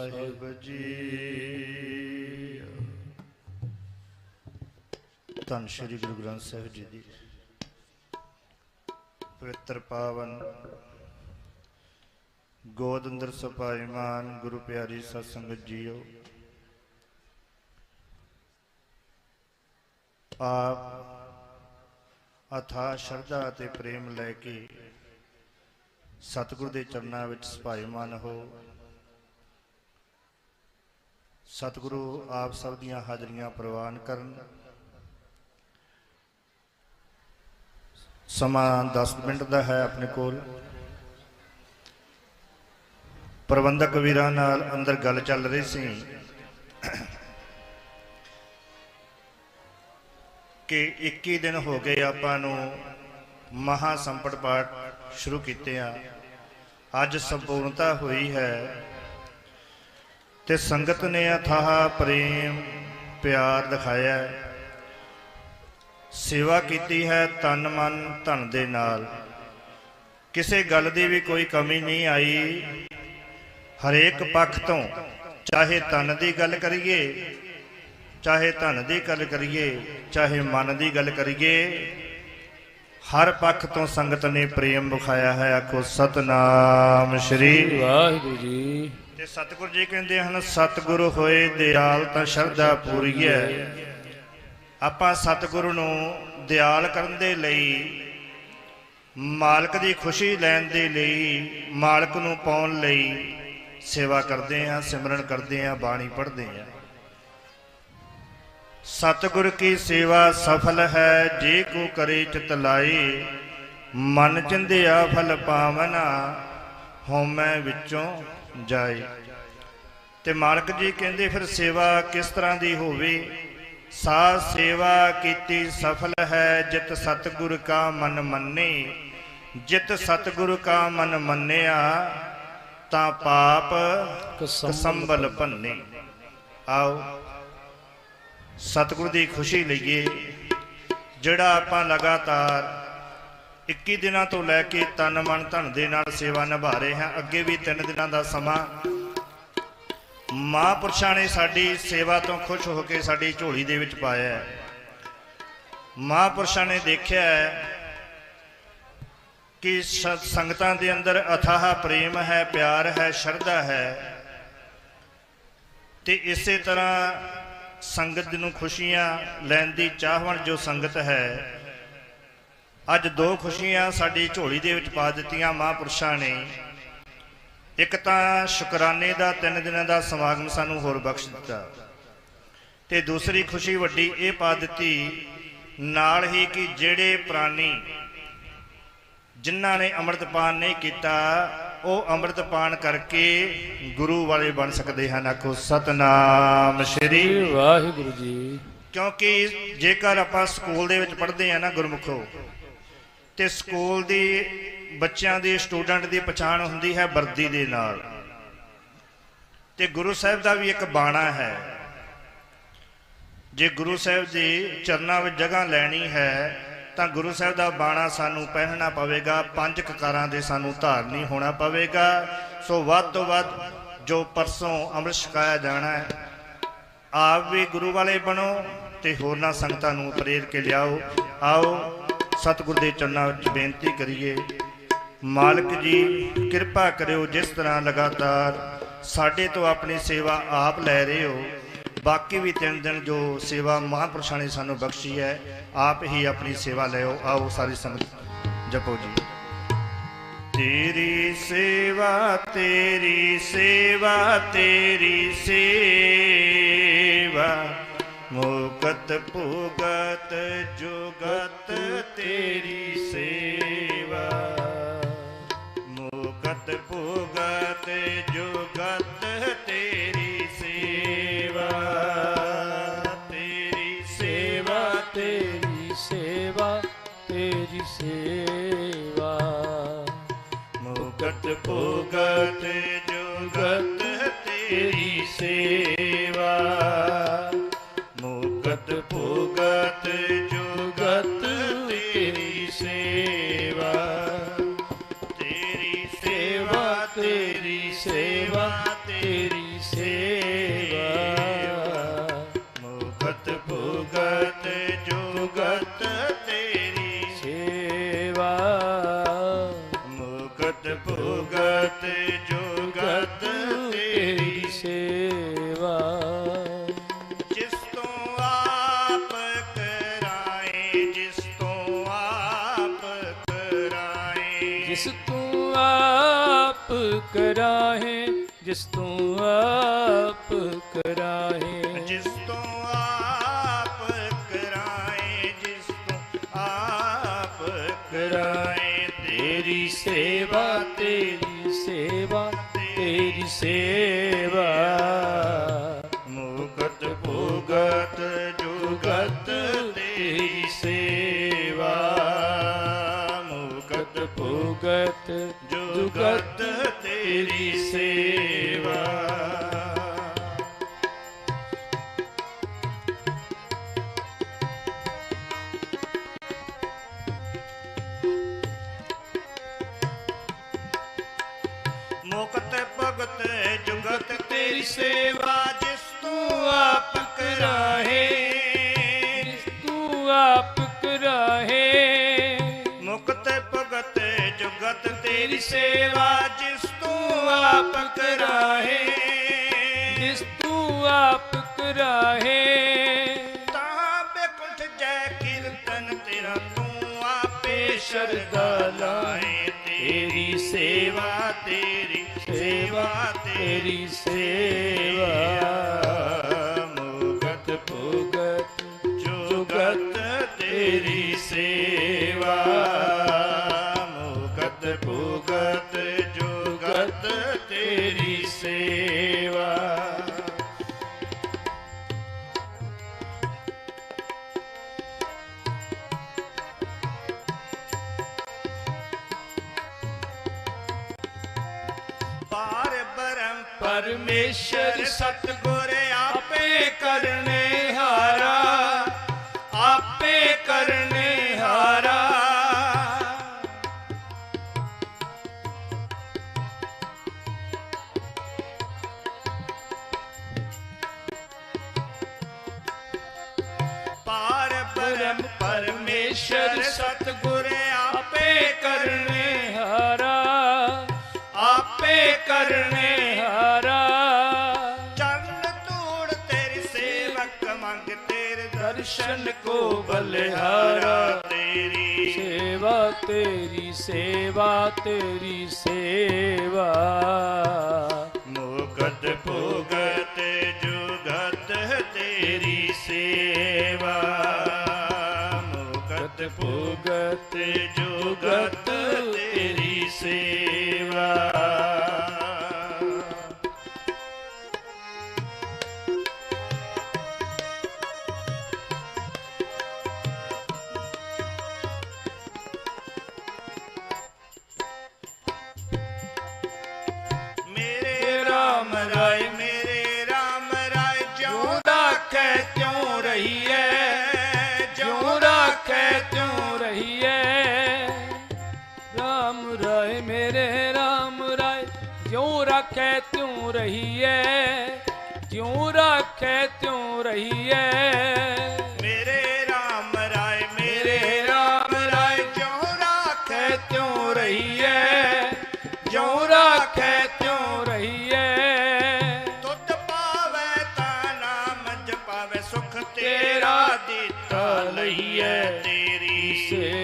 ਸਾਹਿਬ ਜੀ। ਧੰਨ ਸ਼੍ਰੀ ਗੁਰੂ ਗ੍ਰੰਥ ਸਾਹਿਬ ਜੀ ਦੀ ਪਵਿੱਤਰ ਪਾਵਨ ਗੋਦ ਅੰਦਰ ਸਪਾਈਮਾਨ ਗੁਰੂ ਪਿਆਰੀ ਸਤਸੰਗਤ ਜੀਓ। ਆਪ ਅਥਾ ਸ਼ਰਧਾ ਅਤੇ ਪ੍ਰੇਮ ਲੈ ਕੇ ਸਤਿਗੁਰ ਦੇ ਚਰਨਾਂ ਵਿੱਚ ਸਪਾਈਮਾਨ ਹੋ। ਸਤਿਗੁਰੂ ਆਪ ਸਭ ਦੀਆਂ ਹਾਜ਼ਰੀਆਂ ਪ੍ਰਵਾਨ ਕਰਨ। ਸਮਾਂ 10 ਮਿੰਟ ਦਾ ਹੈ ਆਪਣੇ ਕੋਲ। ਪ੍ਰਬੰਧਕ ਵੀਰਾਂ ਨਾਲ ਅੰਦਰ ਗੱਲ ਚੱਲ ਰਹੀ ਸੀ ਕਿ 21 ਦਿਨ ਹੋ ਗਏ ਆਪਾਂ ਨੂੰ ਮਹਾ ਸੰਪਟ ਪਾਠ ਸ਼ੁਰੂ ਕੀਤੇ ਆ। ਅੱਜ ਸੰਪੂਰਨਤਾ ਹੋਈ ਹੈ ਤੇ ਸੰਗਤ ਨੇ ਅਥਾਹ ਪ੍ਰੇਮ ਪਿਆਰ ਦਿਖਾਇਆ ਸੇਵਾ ਕੀਤੀ ਹੈ ਤਨ ਮਨ ਧਨ ਦੇ ਨਾਲ। ਕਿਸੇ ਗੱਲ ਦੀ ਵੀ ਕੋਈ ਕਮੀ ਨਹੀਂ ਆਈ। ਹਰੇਕ ਪੱਖ ਤੋਂ ਚਾਹੇ ਤਨ ਦੀ ਗੱਲ ਕਰੀਏ, ਚਾਹੇ ਧਨ ਦੀ ਗੱਲ ਕਰੀਏ, ਚਾਹੇ ਮਨ ਦੀ ਗੱਲ ਕਰੀਏ, ਹਰ ਪੱਖ ਤੋਂ ਸੰਗਤ ਨੇ ਪ੍ਰੇਮ ਵਿਖਾਇਆ ਹੈ। ਆਖੋ ਸਤਨਾਮ ਸ਼੍ਰੀ ਵਾਹਿਗੁਰੂ ਜੀ। ਤੇ ਸਤਿਗੁਰ ਜੀ ਕਹਿੰਦੇ ਹਨ, ਸਤਿਗੁਰ ਹੋਏ ਦਿਆਲ ਤਾਂ ਸ਼ਰਧਾ ਪੂਰੀ ਹੈ। ਆਪਾਂ ਸਤਿਗੁਰ ਨੂੰ ਦਿਆਲ ਕਰਨ ਦੇ ਲਈ, ਮਾਲਕ ਦੀ ਖੁਸ਼ੀ ਲੈਣ ਦੇ ਲਈ, ਮਾਲਕ ਨੂੰ ਪਾਉਣ ਲਈ ਸੇਵਾ ਕਰਦੇ ਆਂ ਸਿਮਰਨ ਕਰਦੇ ਆਂ ਬਾਣੀ ਪੜ੍ਹਦੇ ਆਂ ਸਤਿਗੁਰ ਕੀ ਸੇਵਾ ਸਫਲ ਹੈ, ਜੇ ਕੋ ਕਰੇ ਚਿਤ ਲਾਈ ਮਨ ਚਿੰਦਿਆ ਫਲ ਪਾਵਨਾ, ਹਉਮੈ ਵਿੱਚੋਂ ਜਾਏ। ਤੇ ਮਾਲਕ ਜੀ ਕਹਿੰਦੇ, ਫਿਰ ਸੇਵਾ ਕਿਸ ਤਰ੍ਹਾਂ ਦੀ ਹੋਵੇ? ਸਾ ਸੇਵਾ ਕੀਤੀ ਸਫਲ ਹੈ, ਜਿਤ ਸਤਿਗੁਰ ਕਾ ਮਨ ਮੰਨੇ। ਜਿਤ ਸਤਿਗੁਰ ਕਾ ਮਨ ਮੰਨਿਆ, ਤਾਂ ਪਾਪ ਕਸੰਬਲ ਭੰਨੇ। ਆਓ, ਸਤਿਗੁਰ ਦੀ ਖੁਸ਼ੀ ਲਈਏ। ਜਿਹੜਾ ਆਪਾਂ ਲਗਾਤਾਰ 21 ਦਿਨਾਂ ਤੋਂ ਲੈ ਕੇ ਤਨ ਮਨ ਧਨ ਦੇ ਨਾਲ ਸੇਵਾ ਨਿਭਾ ਰਹੇ ਹਾਂ। ਅੱਗੇ ਵੀ 3 ਦਿਨਾਂ ਦਾ ਸਮਾਂ। ਮਹਾਂਪੁਰਸ਼ਾਂ ਨੇ ਸਾਡੀ ਸੇਵਾ ਤੋਂ ਖੁਸ਼ ਹੋ ਕੇ ਸਾਡੀ ਝੋਲੀ ਦੇ ਵਿੱਚ ਪਾਇਆ ਹੈ। ਮਹਾਂਪੁਰਸ਼ਾਂ ਨੇ ਦੇਖਿਆ ਹੈ ਕਿ ਸ- ਸੰਗਤਾਂ ਦੇ ਅੰਦਰ ਅਥਾਹ ਪ੍ਰੇਮ ਹੈ, ਪਿਆਰ ਹੈ, ਸ਼ਰਧਾ ਹੈ। ਤੇ ਇਸੇ ਤਰ੍ਹਾਂ ਸੰਗਤ ਨੂੰ ਖੁਸ਼ੀਆਂ ਲੈਣ ਦੀ ਚਾਹਵਣ ਜੋ ਸੰਗਤ ਹੈ ਅੱਜ ਦੋ ਖੁਸ਼ੀਆਂ ਸਾਡੀ ਝੋਲੀ ਦੇ ਵਿੱਚ ਪਾ ਦਿੱਤੀਆਂ ਮਹਾਂਪੁਰਸ਼ਾਂ ਨੇ। ਇੱਕ ਤਾਂ ਸ਼ੁਕਰਾਨੇ ਦਾ ਤਿੰਨ ਦਿਨਾਂ ਦਾ ਸਮਾਗਮ ਸਾਨੂੰ ਹੋਰ ਬਖਸ਼ ਦਿੱਤਾ। ਤੇ ਦੂਸਰੀ ਖੁਸ਼ੀ ਵੱਡੀ ਇਹ ਪਾ ਦਿੱਤੀ ਨਾਲ ਹੀ ਕਿ ਜਿਹੜੇ ਪ੍ਰਾਨੀ ਜਿਨ੍ਹਾਂ ਨੇ ਅੰਮ੍ਰਿਤਪਾਨ ਨਹੀਂ ਕੀਤਾ ਉਹ ਅੰਮ੍ਰਿਤਪਾਨ ਕਰਕੇ ਗੁਰੂ ਵਾਲੇ ਬਣ ਸਕਦੇ ਹਨ। ਆਖੋ ਸਤਨਾਮ ਸ਼੍ਰੀ ਵਾਹਿਗੁਰੂ ਜੀ। ਕਿਉਂਕਿ ਜੇਕਰ ਆਪਾਂ ਸਕੂਲ ਦੇ ਵਿੱਚ ਪੜ੍ਹਦੇ ਆ ਨਾ ਗੁਰਮੁਖੋ ਤੇ ਸਕੂਲ ਦੀ ਬੱਚਿਆਂ ਦੀ, ਸਟੂਡੈਂਟ ਦੀ ਪਛਾਣ ਹੁੰਦੀ ਹੈ ਵਰਦੀ ਦੇ ਨਾਲ। ਤੇ ਗੁਰੂ ਸਾਹਿਬ ਦਾ ਵੀ ਇੱਕ ਬਾਣਾ ਹੈ। ਜੇ ਗੁਰੂ ਸਾਹਿਬ ਦੇ ਚਰਨਾਂ ਵਿੱਚ ਜਗ੍ਹਾ ਲੈਣੀ ਹੈ, ਤਾਂ ਗੁਰੂ ਸਾਹਿਬ ਦਾ ਬਾਣਾ ਸਾਨੂੰ ਪਹਿਨਣਾ ਪਵੇਗਾ, ਪੰਜ ਕਕਾਰਾਂ ਦੇ ਸਾਨੂੰ ਧਾਰਨੀ ਹੋਣਾ ਪਵੇਗਾ। ਸੋ ਵੱਧ ਤੋਂ ਵੱਧ ਜੋ ਪਰਸੋਂ ਅੰਮ੍ਰਿਤ ਛਕਾਇਆ ਜਾਣਾ ਹੈ, ਆਪ ਵੀ ਗੁਰੂ ਵਾਲੇ ਬਣੋ ਤੇ ਹੋਰਨਾਂ ਸੰਗਤਾਂ ਨੂੰ ਪ੍ਰੇਰ ਕੇ ਲਿਆਓ। ਆਓ ਸਤਿਗੁਰ ਦੇ ਚਰਨਾਂ ਵਿੱਚ ਬੇਨਤੀ ਕਰੀਏ, ਮਾਲਕ ਜੀ, ਕਿਰਪਾ ਕਰਿਓ ਜਿਸ ਤਰ੍ਹਾਂ ਲਗਾਤਾਰ ਸਾਡੇ ਤੋਂ ਆਪਣੀ ਸੇਵਾ ਆਪ ਲੈ ਰਹੇ ਹੋ, ਬਾਕੀ ਵੀ ਤਿੰਨ ਦਿਨ ਜੋ ਸੇਵਾ ਮਹਾਂਪੁਰਸ਼ਾਂ ਨੇ ਸਾਨੂੰ ਬਖਸ਼ੀ ਹੈ, ਆਪ ਹੀ ਆਪਣੀ ਸੇਵਾ ਲਿਓ ਆਓ ਸਾਰੀ ਸੰਗਤ ਜਪੋ ਜੀ। ਤੇਰੀ ਸੇਵਾ ਤੇਰੀ ਸੇਵਾ ਤੇਰੀ ਸੇਵਾ। ਮੁਕਤ ਭੁਗਤ ਜੁਗਤ ਤੇਰੀ ਸੇਵਾ। ਮੁਕਤ ਭੁਗਤ ਜੁਗਤ ਤੇਰੀ ਸੇਵਾ। ਤੇਰੀ ਸੇਵਾ ਤੇਰੀ ਸੇਵਾ ਤੇਰੀ ਸੇਵਾ। ਮੁਕਤ ਭੁਗਤ ਕਰਾਹੇ ਜਿਸ ਤੂੰ ਆਪ ਕਰਾਹੇ। ਜਿਸ ਤੋਂ ਆਪ ਕਰਾਏ ਜਿਸ ਤੋਂ ਆਪ ਕਰਾਏ ਤੇਰੀ ਸੇਵਾ ਤੇਰੀ ਸੇਵਾ ਤੇਰੀ ਸੇਵਾ। ਮੁਕਤ ਭੁਗਤ ਜੁਗਤ ਤੇਰੀ ਸੇਵਾ। ਮੁਕਤ ਭੁਗਤ ਜੁਗਤ ਤੇਰੀ ਸੇਵਾ। ਮੁਕਤ ਭਗਤ ਜੁਗਤ ਤੇਰੀ ਸੇਵਾ ਜਿਸ ਤੂੰ ਆਪ ਕਰਾਹੇ। ਜਿਸ ਤੂੰ ਆਪ ਕਰਾਹੇ। ਮੁਕਤ ਭਗਤ ਜੁਗਤ ਤੇਰੀ ਸੇਵਾ ਜਿਸ ਆਪ ਕਰਾਹੇ। ਜਿਸ ਤੂੰ ਆਪ ਕਰਾਹੇ। ਤਾਂ ਬੇਕੁੰਠ ਜੈ ਕੀਰਤਨ ਤੇਰਾ ਤੂੰ ਆਪੇ ਸ਼ਰਦਾ ਲਾਏ ਤੇਰੀ ਸੇਵਾ ਤੇਰੀ ਸੇਵਾ ਤੇਰੀ ਸੇਵਾ। ਆਪੇ ਦਰਸ਼ਨ ਕੋ ਬਲਿਹਾਰਾ ਤੇਰੀ ਸੇਵਾ ਤੇਰੀ ਸੇਵਾ ਤੇਰੀ ਸੇਵਾ। ਮੁਕਤ ਭੁਗਤ ਜੁਗਤ ਤੇਰੀ ਸੇਵਾ। ਮੁਕਤ ਭੁਗਤ ਜੁਗਤ ਤੇਰੀ ਸੇਵਾ। RAM ਰਾਏ ਮੇਰੇ RAM ਰਾਏ ਜਿਉਂ ਰੱਖੇ ਤਿਉਂ ਰਹੀਏ ਜਿਉਂ ਰੱਖੇ ਤਿਉਂ ਰਹੀਏ ਮੇਰੇ RAM ਰਾਏ ਮੇਰੇ RAM ਰਾਏ ਜਿਉਂ ਰੱਖੈ ਤਿਉਂ ਰਹੀਐ। ਜਿਉਂ ਰੱਖੈ ਤਿਉਂ ਰਹੀਏ ਤੁਧ ਪਾਵੈ ਤਾਂ ਨਾਮ ਜਪਾਵੈ ਸੁਖ ਤੇਰਾ ਦਿੱਤਾ ਤੇਰੀ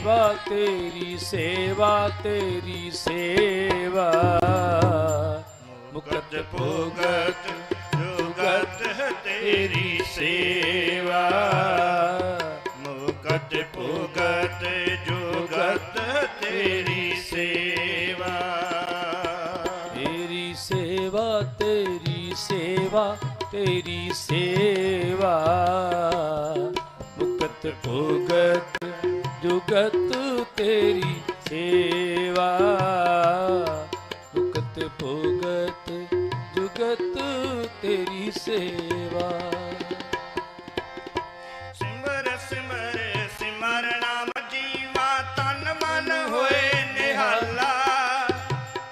ਸੇਵਾ ਤੇਰੀ ਸੇਵਾ ਤੇਰੀ ਸੇਵਾ। ਮੁਕਤ ਭੁਗਤ ਜੁਗਤ ਤੇਰੀ ਸੇਵਾ। ਮੁਕਤ ਭੁਗਤ ਜੁਗਤ ਤੇਰੀ ਸੇਵਾ। ਤੇਰੀ ਸੇਵਾ ਤੇਰੀ ਸੇਵਾ ਤੇਰੀ ਸੇਵਾ। ਮੁਕਤ ਭੁਗਤ ਜੁਗਤ ਤੇਰੀ ਸੇਵਾ। ਮੁਕਤ ਭੁਗਤ ਜੁਗਤ ਤੇਰੀ ਸੇਵਾ। ਸਿਮਰ ਸਿਮਰ ਸਿਮਰ ਨਾਮ ਜੀਵਾ ਤਨ ਮਨ ਹੋਏ ਨਿਹਾਲਾ।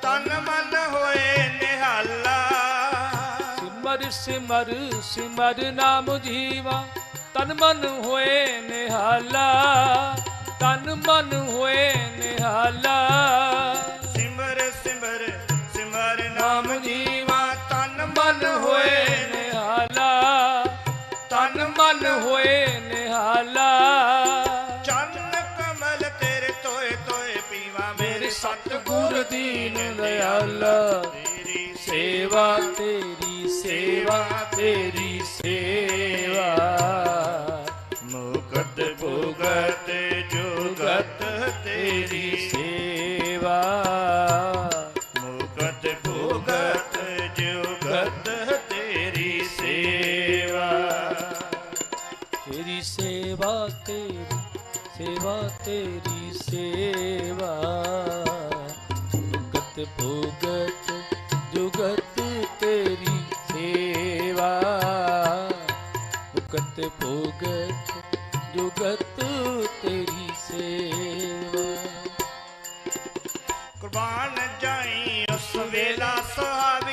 ਤਨ ਮਨ ਹੋਏ ਨਿਹਾਲਾ। ਸਿਮਰ ਸਿਮਰ ਸਿਮਰ ਨਾਮ ਜੀਵਾ ਤਨ ਮਨ ਹੋਏ ਨਿਹਾਲਾ। ਤਨ ਮਨ ਹੋਏ ਨਿਹਾਲਾ। ਸਿਮਰ ਸਿਮਰ ਸਿਮਰ ਨਾਮ ਜੀਵਾ ਤਨ ਮਨ ਹੋਏ ਨਿਹਾਲਾ। ਤਨ ਮਨ ਹੋਏ ਨਿਹਾਲਾ। ਚੰਨ ਕਮਲ ਤੇਰੇ ਤੋਏ ਤੋਏ ਪੀਵਾ ਮੇਰੇ ਸਤਗੁਰ ਦੀਨ ਦਿਆਲਾ ਤੇਰੀ ਸੇਵਾ ਤੇਰੀ ਸੇਵਾ ਤੇਰੀ ਭੁਗਤ ਜੁਗਤ ਤੇਰੀ ਸੇਵਾ। ਕੁਰਬਾਨ ਜਾਈ ਉਸ ਵੇਲਾ ਸੁਹਾਵੀ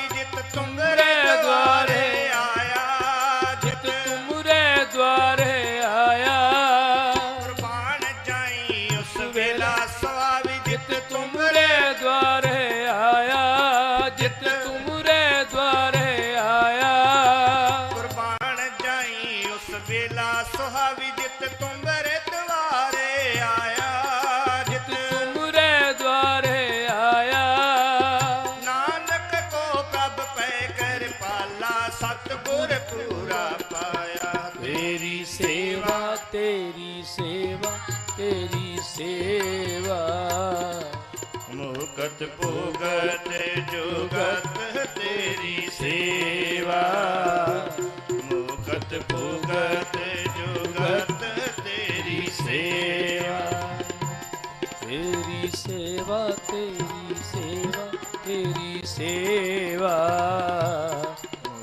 ਸੇਵਾ। ਮੁਕਤ ਭੋਗਤ ਜੁਗਤ ਤੇਰੀ ਸੇਵਾ। ਮੁਕਤ ਭੋਗਤ ਜੁਗਤ ਤੇਰੀ ਸੇਵਾ। ਤੇਰੀ ਸੇਵਾ ਤੇਰੀ ਸੇਵਾ ਤੇਰੀ ਸੇਵਾ।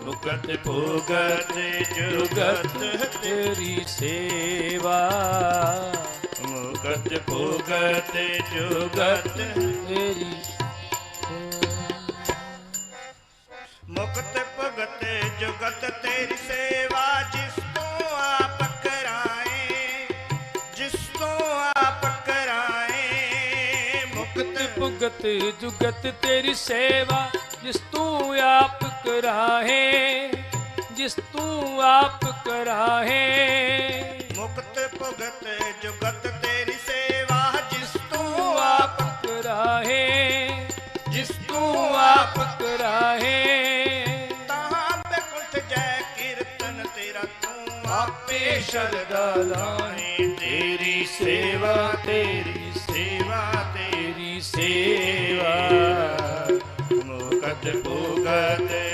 ਮੁਕਤ ਭੋਗਤ ਜੁਗਤ ਤੇਰੀ ਸੇਵਾ। ਮੁਕਤ ਭੋਗਤ ਜੁਗਤ। ਤੇਰੀ ਮੁਕਤ ਭਗਤ ਜੁਗਤ ਤੇਰੀ ਸੇਵਾ ਜਿਸ ਤੋਂ ਆਪ ਕਰਾਏ ਜਿਸ ਤੋਂ ਆਪ ਕਰਾਏ। ਮੁਕਤ ਭੁਗਤ ਜੁਗਤ ਤੇਰੀ ਸੇਵਾ ਜਿਸ ਤੂੰ ਆਪ ਕਰਾਹੇ ਜਿਸ ਤੂੰ ਆਪ ਕਰਾਹੇ ਮੁਕਤ ਭਗਤ ਕਰਾਹੇ ਤਾਂ ਬੇਕੁੰਠ ਜੈ ਕੀਰਤਨ ਤੇਰਾ ਤੂੰ ਆਪੇ ਸ਼ਰਦਾ ਲਾਹੇ ਤੇਰੀ ਸੇਵਾ ਤੇਰੀ ਸੇਵਾ ਤੇਰੀ ਤੇਰੀ ਸੇਵਾ। ਮੁਕਤ ਭੁਗਤ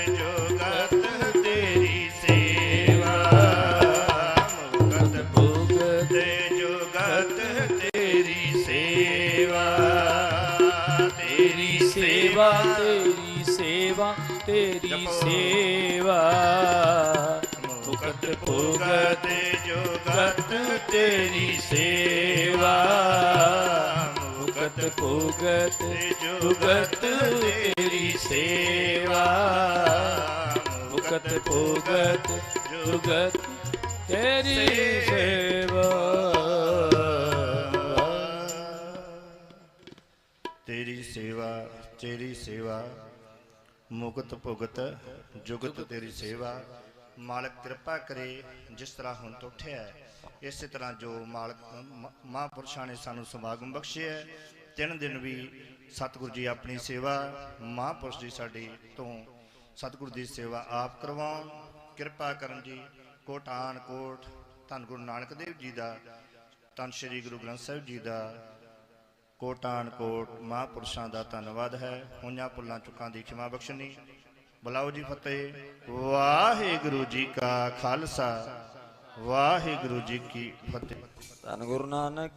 ਸੇਵਾ। ਮੁਕਤ ਭੁਗਤ ਜੁਗਤ ਤੇਰੀ ਸੇਵਾ। ਮੁਕਤ ਭੁਗਤ ਜੁਗਤ ਤੇਰੀ ਸੇਵਾ। ਮੁਕਤ ਭੁਗਤ ਜੁਗਤ ਭੁਗਤ ਜੁਗਤ ਤੇਰੀ ਸੇਵਾ ਮਾਲਕ ਕਿਰਪਾ ਕਰੇ ਜਿਸ ਤਰ੍ਹਾਂ ਹੁਣ ਤੋਂ ਉੱਠਿਆ ਹੈ, ਇਸੇ ਤਰ੍ਹਾਂ ਜੋ ਮਾਲਕ ਮ- ਮਹਾਂਪੁਰਸ਼ਾਂ ਨੇ ਸਾਨੂੰ ਸਮਾਗਮ ਬਖਸ਼ਿਆ ਤਿੰਨ ਦਿਨ ਵੀ ਸਤਿਗੁਰੂ ਜੀ ਆਪਣੀ ਸੇਵਾ ਮਹਾਂਪੁਰਸ਼ ਜੀ ਸਾਡੀ ਤੋਂ ਸਤਿਗੁਰੂ ਦੀ ਸੇਵਾ ਆਪ ਕਰਵਾਉਣ। ਕਿਰਪਾ ਕਰਨ ਜੀ ਕੋਟਾਨ ਕੋਟ ਧੰਨ ਗੁਰੂ ਨਾਨਕ ਦੇਵ ਜੀ ਦਾ ਧੰਨ ਸ੍ਰੀ ਗੁਰੂ ਗ੍ਰੰਥ ਸਾਹਿਬ ਜੀ ਦਾ ਕੋਟਾਨ ਕੋਟ ਮਹਾਂਪੁਰਸ਼ਾਂ ਦਾ ਧੰਨਵਾਦ ਹੈ। ਹੋਈਆਂ ਭੁੱਲਾਂ ਚੁੱਕਾਂ ਦੀ ਖਿਮਾ ਬਖਸ਼ਣੀ ਬੁਲਾਓ ਜੀ ਫਤਿਹ। ਵਾਹਿਗੁਰੂ ਜੀ ਕਾ ਖਾਲਸਾ। ਵਾਹਿਗੁਰੂ ਜੀ ਕੀ ਫਤਿਹ। ਧੰਨ ਗੁਰੂ ਨਾਨਕ।